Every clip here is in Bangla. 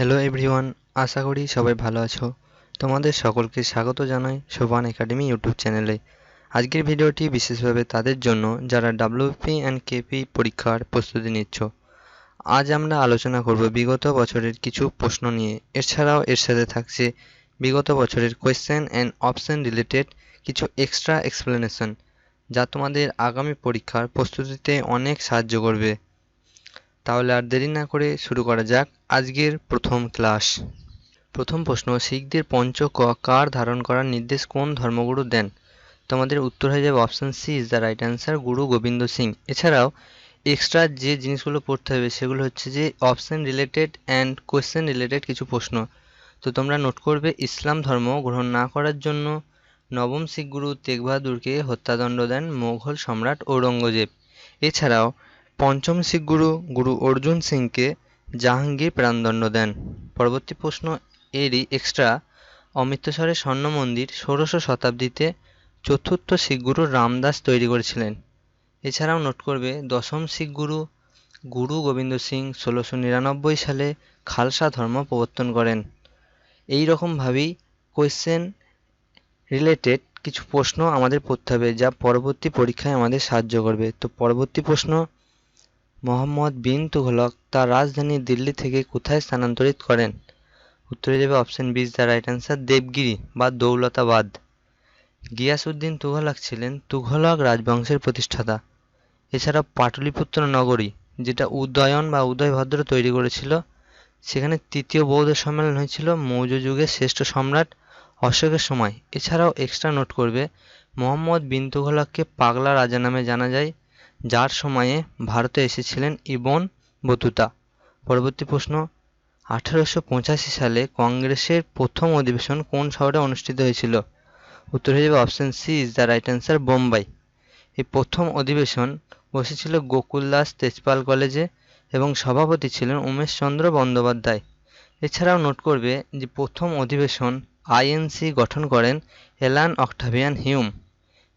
হ্যালো এভরিওয়ান আশা করি সবাই ভালো আছো। তোমাদের সকলকে স্বাগত জানাই শোভান একাডেমি ইউটিউব চ্যানেলে আজকের ভিডিওটি বিশেষভাবে তাদের জন্য যারা ডাব্লিউপি অ্যান্ড কেপি পরীক্ষার প্রস্তুতি নিচ্ছ। আজ আমরা আলোচনা করব বিগত বছরের কিছু প্রশ্ন নিয়ে। এছাড়াও এর সাথে থাকছে বিগত বছরের কোয়েশ্চেন অ্যান্ড অপশন রিলেটেড কিছু এক্সট্রা এক্সপ্লেনেশন যা তোমাদের আগামী পরীক্ষার প্রস্তুতিতে অনেক সাহায্য করবে। তাহলে আর দেরি না করে শুরু করা যাক আজকের প্রথম ক্লাস। প্রথম প্রশ্ন, শিখদের পঞ্চ ক কার ধারণ করার নির্দেশ কোন ধর্মগুরু দেন? তোমাদের উত্তর হয়ে যাবে option C is the right answer Guru Gobind Singh. এছাড়াও এক্সট্রা যে জিনিসগুলো পড়তে হবে সেগুলো হচ্ছে যে option related and question related কিছু প্রশ্ন। তো তোমরা নোট করবে, ইসলাম ধর্ম গ্রহণ না করার জন্য নবম শিখ গুরু তেগবাহাদুরকে হত্যাদণ্ড দেন মোঘল সম্রাট ঔরঙ্গজেব। এছাড়াও পঞ্চম শিখ গুরু গুরু অর্জুন সিংকে জাহাঙ্গীর প্রাণদণ্ড দেন। পরবর্তী প্রশ্ন এরই এক্সট্রা অমৃতসরের স্বর্ণ মন্দির ষোড়শ শতাব্দীতে চতুর্থ শিখ গুরু রামদাস তৈরি করেছিলেন। এছাড়াও নোট করবে, দশম শিখ গুরু গুরু গোবিন্দ সিং ষোলোশো নিরানব্বই সালে খালসা ধর্ম প্রবর্তন করেন। এই রকমভাবেই কোয়েশ্চেন রিলেটেড কিছু প্রশ্ন আমাদের পড়তে হবে, যা পরবর্তী পরীক্ষায় আমাদের সাহায্য করবে। তো পরবর্তী প্রশ্ন মোহাম্মদ বিন তুঘলক তার রাজধানী দিল্লি থেকে কোথায় স্থানান্তরিত করেন? উত্তরে যাবে option B the right answer Devagiri বা দৌলতাবাদ। গিয়াসউদ্দিন তুঘলক ছিলেন তুঘলক রাজবংশের প্রতিষ্ঠাতা। এছাড়া পাটলিপুত্র নগরী, যেটা উদয়ন বা উদয়ভদ্র তৈরি করেছিল, সেখানে তৃতীয় বৌদ্ধ সম্মেলন হয়েছিল মৌর্য যুগের শ্রেষ্ঠ সম্রাট অশোকের সময়। এছাড়াও এক্সট্রা নোট করবে, মোহাম্মদ বিন তুঘলককে পাগলা রাজা নামে জানা যায়। যার সময়ে ভারতে এসেছিলেন ইবন বতুতা। পরবর্তী প্রশ্ন, আঠারোশো পঁচাশি সালে কংগ্রেসের প্রথম অধিবেশন কোন শহরে অনুষ্ঠিত হয়েছিল? উত্তর হয়ে যাবে option C is the right answer Bombay. এই প্রথম অধিবেশন বসেছিল গোকুলদাস তেজপাল কলেজে এবং সভাপতি ছিলেন উমেশচন্দ্র বন্দ্যোপাধ্যায়। এছাড়াও নোট করবে যে প্রথম অধিবেশন আইএনসি গঠন করেন এলান অক্টাভিয়ান হিউম।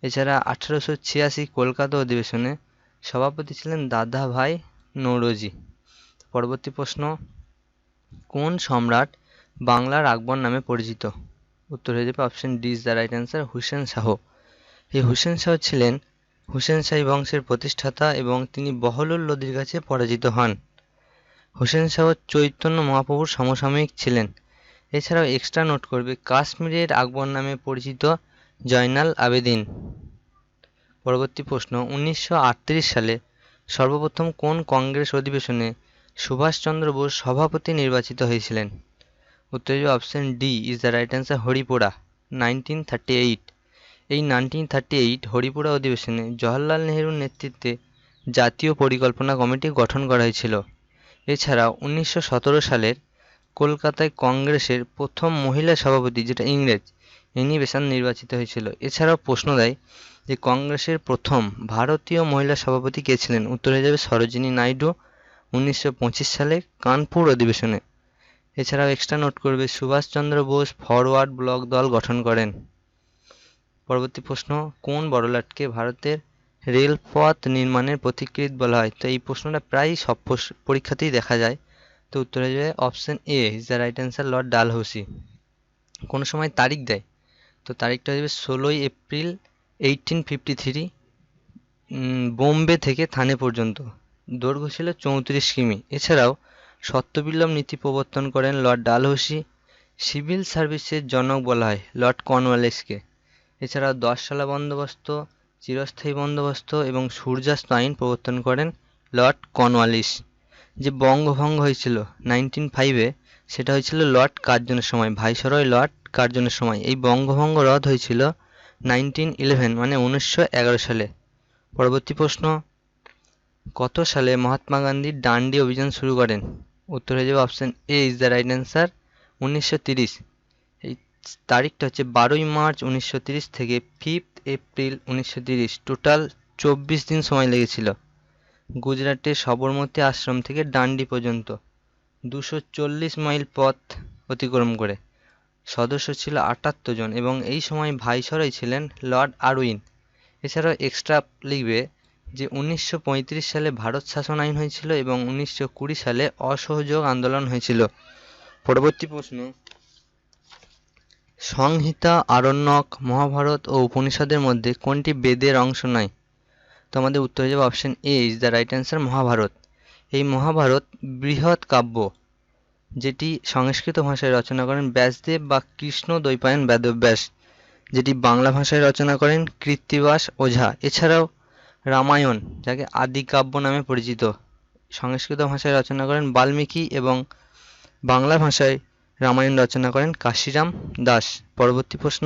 এছাড়া আঠারোশো ছিয়াশি কলকাতা অধিবেশনে সভাপতি ছিলেন দাদা ভাই নৌরোজি। পরবর্তী প্রশ্ন, কোন সম্রাট বাংলার আকবর নামে পরিচিত? উত্তর হয়ে যাবে option D is the right answer Hussain Shah. এই হুসেন শাহ ছিলেন হুসেন শাহী বংশের প্রতিষ্ঠাতা এবং তিনি বহলুল লোদির কাছে পরাজিত হন। হুসেন শাহ চৈতন্য মহাপ্রভুর সমসাময়িক ছিলেন। এছাড়াও এক্সট্রা নোট করবে, কাশ্মীরের আকবর নামে পরিচিত জয়নাল আবেদিন। পরবর্তী প্রশ্ন, উনিশশো আটত্রিশ সালে সর্বপ্রথম কোন কংগ্রেস অধিবেশনে সুভাষচন্দ্র বোস সভাপতি নির্বাচিত হয়েছিলেন? উত্তর option D is the right answer Haripura nineteen thirty eight এই নাইনটিন থার্টি এইট হরিপুরা অধিবেশনে জওহরলাল নেহরুর নেতৃত্বে জাতীয় পরিকল্পনা কমিটি গঠন করা হয়েছিল। এছাড়া উনিশশো সতেরো সালের কলকাতায় কংগ্রেসের প্রথম মহিলা সভাপতি, যেটা ইংরেজ এনি বেসান নির্বাচিত হয়েছিল। এছাড়াও প্রশ্ন দেয় যে কংগ্রেসের প্রথম ভারতীয় মহিলা সভাপতি কে ছিলেন? উত্তর হয়ে যাবে সরোজিনী নাইডু, উনিশশো পঁচিশ সালে কানপুর অধিবেশনে। এছাড়াও এক্সট্রা নোট করবে, সুভাষচন্দ্র বোস ফরওয়ার্ড ব্লক দল গঠন করেন। পরবর্তী প্রশ্ন, কোন বড়লাটকে ভারতের রেলপথ নির্মাণের পথিকৃৎ বলা হয়? তো এই প্রশ্নটা প্রায় সব পরীক্ষাতেই দেখা যায়। তো উত্তর হয়ে যাবে option A is the right answer Lord Dalhousie কোনো সময় তারিখ দেয়। তো তারিখটা হয়ে যাবে ষোলোই April eighteen fifty three Bombay থেকে থানে পর্যন্ত। দৈর্ঘ্য ছিল চৌত্রিশ কিমি। এছাড়াও সত্যবিল্লম নীতি প্রবর্তন করেন লর্ড ডালহৌসি, সিভিল সার্ভিসের জনক বলা হয় লর্ড কর্নওয়ালিসকে। এছাড়াও দশসালা বন্দোবস্ত, চিরস্থায়ী বন্দোবস্ত এবং সূর্যাস্ত আইন প্রবর্তন করেন লর্ড কর্নওয়ালিস। যে বঙ্গভঙ্গ হয়েছিল নাইনটিন ফাইভে সেটা হয়েছিল লর্ড কার্জনের সময়, ভাইসরয় লর্ড কার্জনের সময়। এই বঙ্গভঙ্গ রদ হয়েছিল নাইনটিন ইলেভেন মানে উনিশশো এগারো সালে। পরবর্তী প্রশ্ন, কত সালে মহাত্মা গান্ধী ডান্ডি অভিযান শুরু করেন? উত্তর হয়ে যাবে option A is the right answer উনিশশো এই তারিখটা হচ্ছে বারোই মার্চ উনিশশো থেকে ফিফথ এপ্রিল উনিশশো টোটাল চব্বিশ দিন সময় লেগেছিল। গুজরাটের সবরমতী আশ্রম থেকে ডান্ডি পর্যন্ত। দুশো মাইল পথ অতিক্রম করে। সদস্য ছিল আটাত্তর জন এবং এই সময় ভাইসরয় ছিলেন লর্ড আরউইন। এছাড়াও এক্সট্রা লিখবে যে উনিশশো পঁয়ত্রিশ সালে ভারত শাসন আইন হয়েছিল এবং উনিশশো কুড়ি সালে অসহযোগ আন্দোলন হয়েছিল। পরবর্তী প্রশ্ন। সংহিতা, আরণ্যক, মহাভারত ও উপনিষদের মধ্যে কোনটি বেদের অংশ নয়? তো আমাদের উত্তর হয়ে যাবে option A is the right answer Mahabharata. এই মহাভারত বৃহৎ কাব্য। যেটি সংস্কৃত ভাষায় রচনা করেন ব্যাসদেব বা কৃষ্ণ দ্বৈপায়ন বেদব্যাস, যেটি বাংলা ভাষায় রচনা করেন কৃত্তিবাস ওঝা। এছাড়াও রামায়ণ, যাকে আদিকাব্য নামে পরিচিত, সংস্কৃত ভাষায় রচনা করেন বাল্মীকি এবং বাংলা ভাষায় রামায়ণ রচনা করেন কাশিরাম দাস। পরবর্তী প্রশ্ন,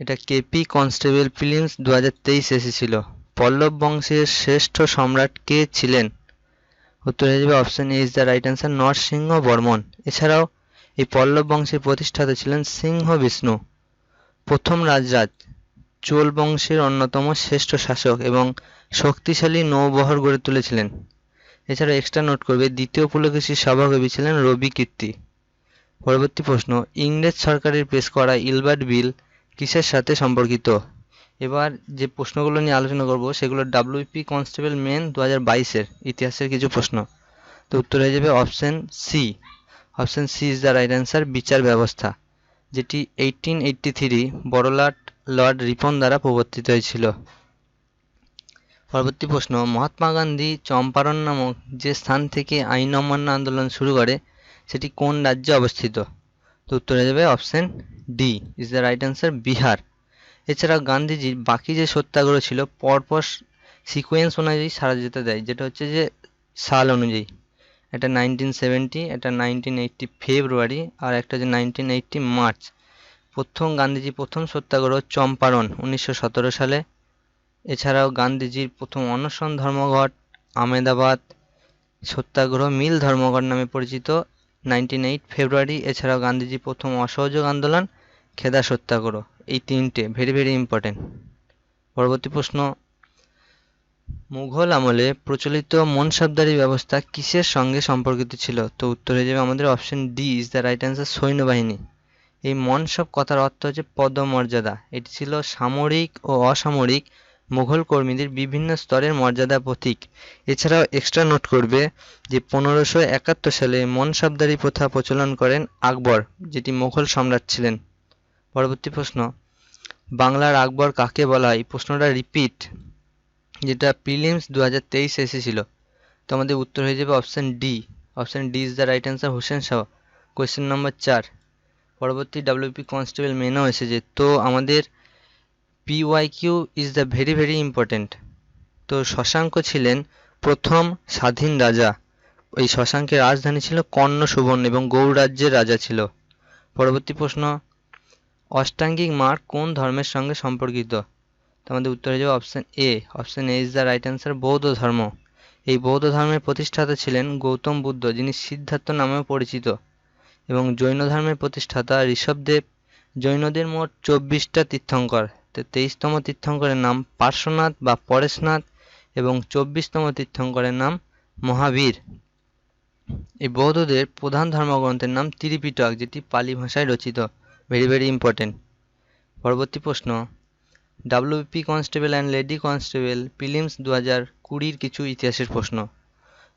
এটা কেপি কনস্টেবল ফিল্মস দু হাজার তেইশ এসেছিল। পল্লব বংশের শ্রেষ্ঠ সম্রাট কে ছিলেন? উত্তর হয়ে যাবে option A is the right answer Narasimha Varman এছাড়াও, এই পল্লব বংশের প্রতিষ্ঠাতা ছিলেন সিংহ বিষ্ণু, প্রথম রাজরাজ, চোল বংশের অন্যতম শ্রেষ্ঠ শাসক এবং শক্তিশালী নৌবহর গড়ে তুলেছিলেন। এছাড়া এক্সট্রা নোট করবে, দ্বিতীয় পুলকেশীর সভাকবি ছিলেন রবি কীর্তি। পরবর্তী প্রশ্ন, ইংরেজ সরকারের পেশ করা ইলবার্ট বিল কিসের সাথে সম্পর্কিত? এবার যে প্রশ্নগুলো নিয়ে আলোচনা করব, সেগুলো ডাব্লিউপি কনস্টেবল মেন দু হাজার বাইশের ইতিহাসের কিছু প্রশ্ন। তো উত্তর হয়ে যাবে option C option C is the right answer বিচার ব্যবস্থা, যেটি এইটিন এইটটি থ্রি বড়লাট লর্ড রিপন দ্বারা প্রবর্তিত হয়েছিল। পরবর্তী প্রশ্ন, মহাত্মা গান্ধী চম্পারণ নামক যে স্থান থেকে আইন অমান্য আন্দোলন শুরু করে, সেটি কোন রাজ্যে অবস্থিত? তো উত্তর হয়ে যাবে option D is the right answer Bihar. এছাড়াও গান্ধীজির বাকি যে সত্যাগ্রহ ছিল, পরপর সিকোয়েন্স অনুযায়ী সারা যেতে দেয়। যেটা হচ্ছে যে, সাল অনুযায়ী। এটা নাইনটিন সেভেন্টি এটা নাইনটিন এইটটি ফেব্রুয়ারি আর একটা হচ্ছে নাইনটিন এইটটি মার্চ প্রথম গান্ধীজি প্রথম সত্যাগ্রহ চম্পারণ উনিশশো সতেরো সালে। এছাড়াও গান্ধীজির প্রথম অনশন ধর্মঘট আমেদাবাদ সত্যাগ্রহ মিল ধর্মঘট নামে পরিচিত নাইনটিন এইট ফেব্রুয়ারি এছাড়াও গান্ধীজির প্রথম অসহযোগ আন্দোলন, খেদা সত্যাগ্রহ। এই তিনটে ভেরি ভেরি ইম্পর্টেন্ট পরবর্তী প্রশ্ন, মুঘল আমলে প্রচলিত মনসবদারি ব্যবস্থা কিসের সঙ্গে সম্পর্কিত ছিল? তো উত্তর হয়ে যাবে আমাদের option D is the right answer সৈন্যবাহিনী। এই মনসব কথার অর্থ হচ্ছে পদমর্যাদা। এটি ছিল সামরিক ও অসামরিক মুঘল কর্মীদের বিভিন্ন স্তরের মর্যাদা প্রতীক। এছাড়াও এক্সট্রা নোট করবে যে পনেরোশো একাত্তর সালে মনসাবদারি প্রথা প্রচলন করেন আকবর, যেটি মুঘল সম্রাট ছিলেন। পরবর্তী প্রশ্ন বাংলার আকবর কাকে বলা হয়? প্রশ্নটা রিপিট যেটা প্রিলিমস দু হাজার তেইশে এসেছিল। তো আমাদের উত্তর হয়ে যাবে option D option D is the right answer Hussain Shah question number চার। পরবর্তী ডাব্লিউপি কনস্টেবল মেনও এসেছে। তো আমাদের PYQ is the very very important তো শশাঙ্ক ছিলেন প্রথম স্বাধীন রাজা। এই শশাঙ্কের রাজধানী ছিল কর্ণ সুবর্ণ এবং গৌড় রাজ্যের রাজা ছিল। পরবর্তী প্রশ্ন অষ্টাঙ্গিক মার্গ কোন ধর্মের সঙ্গে সম্পর্কিত? আমাদের উত্তর যাবে option A option A is the right answer বৌদ্ধ ধর্ম। এই বৌদ্ধ ধর্মের প্রতিষ্ঠাতা ছিলেন গৌতম বুদ্ধ, যিনি সিদ্ধার্থ নামেও পরিচিত। এবং জৈন ধর্মের প্রতিষ্ঠাতা ঋষভদেব জৈনদের মোট চব্বিশটা তীর্থঙ্কর। তেইশতম তীর্থঙ্করের নাম পার্শ্বনাথ বা পরেশনাথ এবং চব্বিশতম তীর্থঙ্করের নাম মহাবীর। এই বৌদ্ধদের প্রধান ধর্মগ্রন্থের নাম ত্রিপিটক, যেটি পালি ভাষায় রচিত। ভেরি ভেরি ইম্পর্টেন্ট পরবর্তী প্রশ্ন। WP constable and lady constable prelims দু হাজার কুড়ির কিছু ইতিহাসের প্রশ্ন।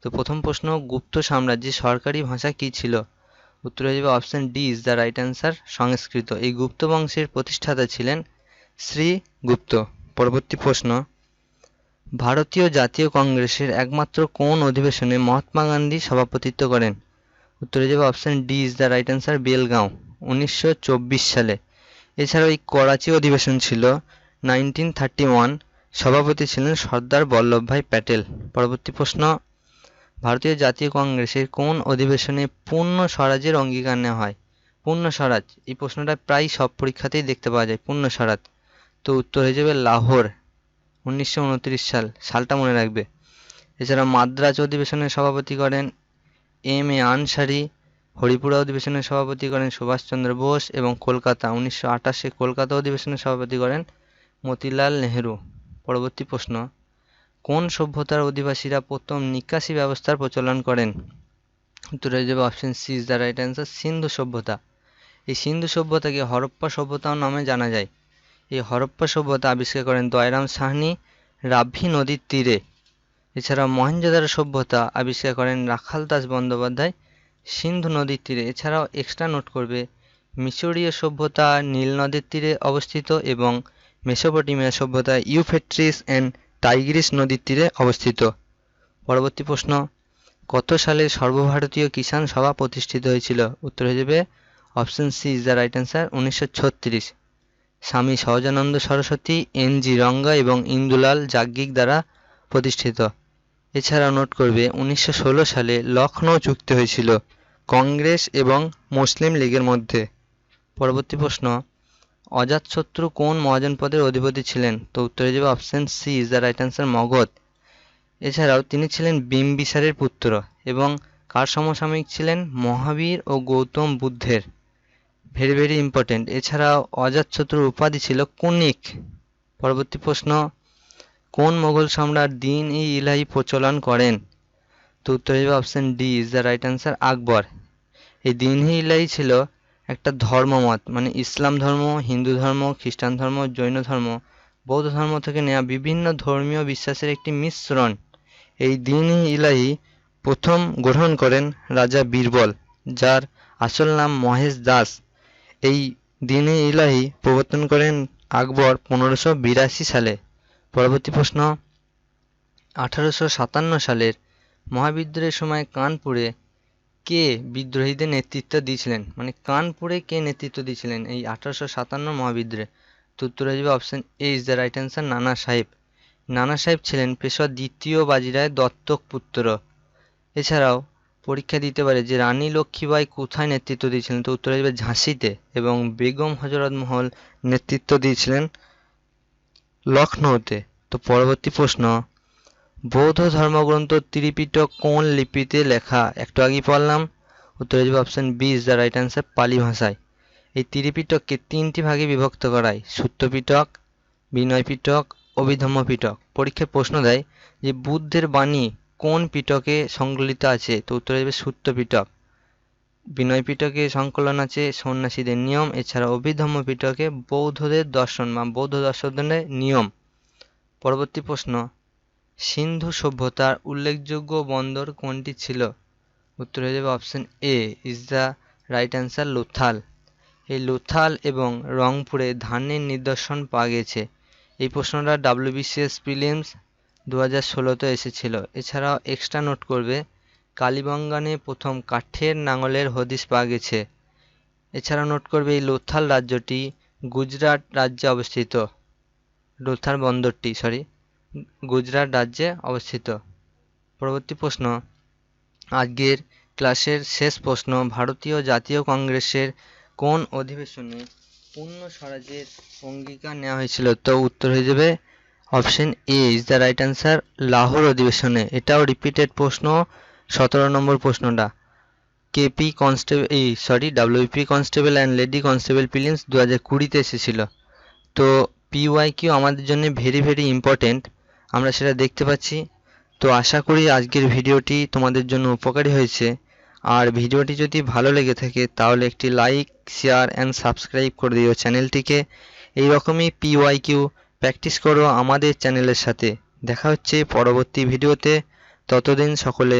তো প্রথম প্রশ্ন, গুপ্ত সাম্রাজ্যের সরকারি ভাষা কী ছিল? উত্তর হয়ে যাবে option D is the right answer Sanskrit. এই গুপ্ত বংশের প্রতিষ্ঠাতা ছিলেন শ্রী গুপ্ত। পরবর্তী প্রশ্ন, ভারতীয় জাতীয় কংগ্রেসের একমাত্র কোন অধিবেশনে মহাত্মা গান্ধী সভাপতিত্ব করেন? উত্তর যাবে option D is the right answer Belgaum. উনিশশো চব্বিশ সালে। এছাড়াও এই করাচি অধিবেশন ছিল নাইনটিন থার্টি ওয়ান। সভাপতি ছিলেন সর্দার বল্লভভাই প্যাটেল। পরবর্তী প্রশ্ন, ভারতীয় জাতীয় কংগ্রেসের কোন অধিবেশনে পূর্ণ স্বরাজের অঙ্গীকার নেওয়া হয়? পূর্ণ স্বরাজ, এই প্রশ্নটা প্রায় সব পরীক্ষাতেই দেখতে পাওয়া যায়, পূর্ণ স্বরাজ। তো উত্তর হয়ে যাবে লাহোর, উনিশশো উনত্রিশ সাল, সালটা মনে রাখবে। এছাড়া মাদ্রাজ অধিবেশনের সভাপতি করেন এম এ আনসারি হরিপুরা অধিবেশনে সভাপতি করেন সুভাষচন্দ্র বোস এবং কলকাতা। উনিশশো আটাশে কলকাতা অধিবেশনে সভাপতি করেন মতিলাল নেহেরু। পরবর্তী প্রশ্ন, কোন সভ্যতার অধিবাসীরা প্রথম নিকাশি ব্যবস্থার প্রচলন করেন? উত্তর যাবে option C is the right answer সিন্ধু সভ্যতা। এই সিন্ধু সভ্যতাকে হরপ্পা সভ্যতাও নামে জানা যায়। এই হরপ্পা সভ্যতা আবিষ্কার করেন দয়রাম সাহনি, রাভি নদীর তীরে। এছাড়া মহেঞ্জোদারো সভ্যতা আবিষ্কার করেন রাখাল দাস বন্দ্যোপাধ্যায় সিন্ধু নদীর তীরে। এছাড়াও এক্সট্রা নোট করবে, মিশরীয় সভ্যতা নীল নদের তীরে অবস্থিত এবং মেসোপটেমিয়া সভ্যতা ইউফেট্রিস অ্যান্ড টাইগ্রিস নদীর তীরে অবস্থিত। পরবর্তী প্রশ্ন, কত সালে সর্বভারতীয় কিষাণ সভা প্রতিষ্ঠিত হয়েছিল? উত্তর হয়ে যাবে option C is the right answer উনিশশো ছত্রিশ। স্বামী সহজানন্দ সরস্বতী, এন জি রঙ্গা এবং ইন্দুলাল যাজ্ঞিক দ্বারা প্রতিষ্ঠিত। এছাড়াও নোট করবে, উনিশশো ষোলো সালে লখনৌ চুক্তি হয়েছিল কংগ্রেস এবং মুসলিম লীগের মধ্যে। পরবর্তী প্রশ্ন অজাতশত্রু কোন মহাজন পদের অধিপতি ছিলেন? তো উত্তরে যাবে option C is the right answer Magadha. এছাড়াও তিনি ছিলেন বিম্বিসারের পুত্র এবং কার সমসাময়িক ছিলেন? মহাবীর ও গৌতম বুদ্ধের। ভেরি ভেরি ইম্পর্টেন্ট এছাড়াও অজাতশত্রুর উপাধি ছিল কুনিক। পরবর্তী প্রশ্ন কোন মোগল সম্রাট দিন ই ইলাহি প্রচলন করেন? তো উত্তর হবে option D is the right answer Akbar. এই দিন ই ইলাহি ছিল একটা ধর্মমত মানে ইসলাম ধর্ম, হিন্দু ধর্ম, খ্রিস্টান ধর্ম, জৈন ধর্ম, বৌদ্ধ ধর্ম থেকে নেওয়া বিভিন্ন ধর্মীয় বিশ্বাসের একটি মিশ্রণ। এই দিন ইলাহি প্রথম গ্রহণ করেন রাজা বীরবল, যার আসল নাম মহেশ দাস। এই দিন ইলাহি প্রবর্তন করেন আকবর পনেরোশো বিরাশি সালে। পরবর্তী প্রশ্ন। আঠারোশো সাতান্ন সালের মহাবিদ্রোহের সময় কানপুরে কে বিদ্রোহীদের নেতৃত্ব দিয়েছিলেন? মানে কানপুরে কে নেতৃত্ব দিয়েছিলেন এই আঠারোশো সাতান্ন মহাবিদ্রোহে? তো উত্তর যাবে option A is the right answer Nana Sahib. Nana সাহেব ছিলেন পেশোয়া দ্বিতীয় বাজিরায় দত্তক পুত্র। এছাড়াও পরীক্ষা দিতে পারে যে রানী লক্ষ্মীবাই কোথায় নেতৃত্ব দিয়েছিলেন? তো উত্তর যাবে ঝাঁসিতে। এবং বেগম হজরত মহল নেতৃত্ব দিয়েছিলেন লখনৌতে তো পরবর্তী প্রশ্ন। বৌদ্ধ ধর্মগ্রন্থ ত্রিপিটক কোন লিপিতে লেখা? একটু আগেই পড়লাম। উত্তর হয়ে যাবে option B is the right answer Pali ভাষায়। এই ত্রিপিটককে তিনটি ভাগে বিভক্ত করায়। সূত্রপিটক বিনয় পিটক অভিধম্ম পিটক পরীক্ষায় প্রশ্ন দেয় যে বুদ্ধের বাণী কোন পিটকে সংকলিত আছে? তো উত্তর যাবে সূত্র পিটক বিনয় পিটকে সংকলন আছে সন্ন্যাসীদের নিয়ম, এছাড়া অভিধম্ম পিটকে বৌদ্ধদের দর্শন বা বৌদ্ধ দর্শনের নিয়ম। পরবর্তী প্রশ্ন, সিন্ধু সভ্যতার উল্লেখযোগ্য বন্দর কোনটি ছিল? উত্তর হয়ে যাবে option A is the right answer Lothal এই লোথাল এবং রংপুরে ধানের নিদর্শন পাওয়া গেছে। এই প্রশ্নটা ডাব্লিউবিসিএস প্রিলিমস দু হাজার ষোলোতে এসেছিল। এছাড়াও এক্সট্রা নোট করবে কালীবঙ্গানে প্রথম কাঠের নাঙলের হদিস পাওয়া গেছে। এছাড়া নোট করবে এই লোথাল রাজ্যটি গুজরাট রাজ্যে অবস্থিত। লোথাল বন্দরটি সরি গুজরাট রাজ্যে অবস্থিত। পরবর্তী প্রশ্ন, আজকের ক্লাসের শেষ প্রশ্ন, ভারতীয় জাতীয় কংগ্রেসের কোন অধিবেশনে পূর্ণ স্বরাজের অঙ্গীকার নেওয়া হয়েছিল? তো উত্তর হয়ে যাবে option A, is the right answer, Lahore অধিবেশনে। এটাও রিপিটেড প্রশ্ন সতেরো নম্বর প্রশ্নটা। কেপি কনস্টেবল এই sorry WP constable and lady constable prelims দু হাজার কুড়িতে এসেছিল। তো পিওয়াই কিউ আমাদের জন্য ভেরি ভেরি ইম্পর্টেন্ট আমরা সেটা দেখতে পাচ্ছি। তো আশা করি আজকের ভিডিওটি তোমাদের জন্য উপকারী হয়েছে। আর ভিডিওটি যদি ভালো লেগে থাকে, তাহলে একটি লাইক শেয়ার অ্যান্ড সাবস্ক্রাইব করে দিও চ্যানেলটিকে। এইরকমই পিওয়াই কিউ প্র্যাকটিস করো আমাদের চ্যানেলের সাথে। দেখা হচ্ছে পরবর্তী ভিডিওতে। ততদিন সকলে